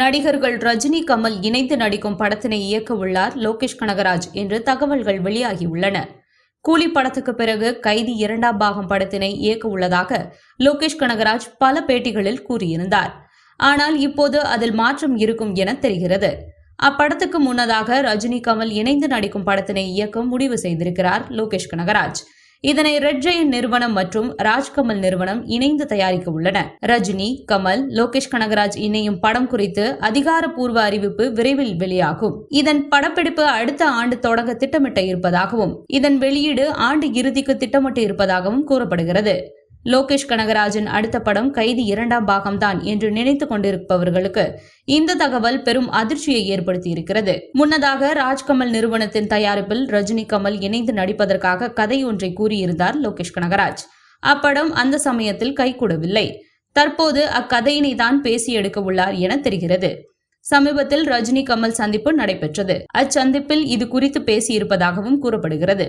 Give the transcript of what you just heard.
நடிகர்கள் ரஜினி கமல் இணைந்து நடிக்கும் படத்தினை இயக்க உள்ளார் லோகேஷ் கனகராஜ் என்று தகவல்கள் வெளியாகியுள்ளன. கூலி படத்துக்கு பிறகு கைதி இரண்டாம் பாகம் படத்தினை இயக்க உள்ளதாக லோகேஷ் கனகராஜ் பல பேட்டிகளில் கூறியிருந்தார். ஆனால் இப்போது அதில் மாற்றம் இருக்கும் என தெரிகிறது. அப்படத்துக்கு முன்னதாக ரஜினி கமல் இணைந்து நடிக்கும் படத்தினை இயக்க முடிவு செய்திருக்கிறார் லோகேஷ் கனகராஜ். இதனை ரெட் ஜெயின் நிறுவனம் மற்றும் ராஜ்கமல் நிறுவனம் இணைந்து தயாரிக்க உள்ளன. ரஜினி கமல் லோகேஷ் கனகராஜ் இணையும் படம் குறித்து அதிகாரப்பூர்வ அறிவிப்பு விரைவில் வெளியாகும். இதன் படப்பிடிப்பு அடுத்த ஆண்டு தொடங்க திட்டமிட்ட இருப்பதாகவும் இதன் வெளியீடு ஆண்டு இறுதிக்கு திட்டமிட்டு இருப்பதாகவும் கூறப்படுகிறது. லோகேஷ் கனகராஜின் அடுத்த படம் கைதி இரண்டாம் பாகம்தான் என்று நினைத்துக் கொண்டிருப்பவர்களுக்கு இந்த தகவல் பெரும் அதிர்ச்சியை ஏற்படுத்தியிருக்கிறது. முன்னதாக ராஜ்கமல் நிறுவனத்தின் தயாரிப்பில் ரஜினி கமல் இணைந்து நடிப்பதற்காக கதை ஒன்றை கூறியிருந்தார் லோகேஷ் கனகராஜ். அப்படம் அந்த சமயத்தில் கைகூடவில்லை. தற்போது அக்கதையினை தான் பேசி எடுக்க உள்ளார் என தெரிகிறது. சமீபத்தில் ரஜினி கமல் சந்திப்பு நடைபெற்றது. அச்சந்திப்பில் இது குறித்து பேசியிருப்பதாகவும் கூறப்படுகிறது.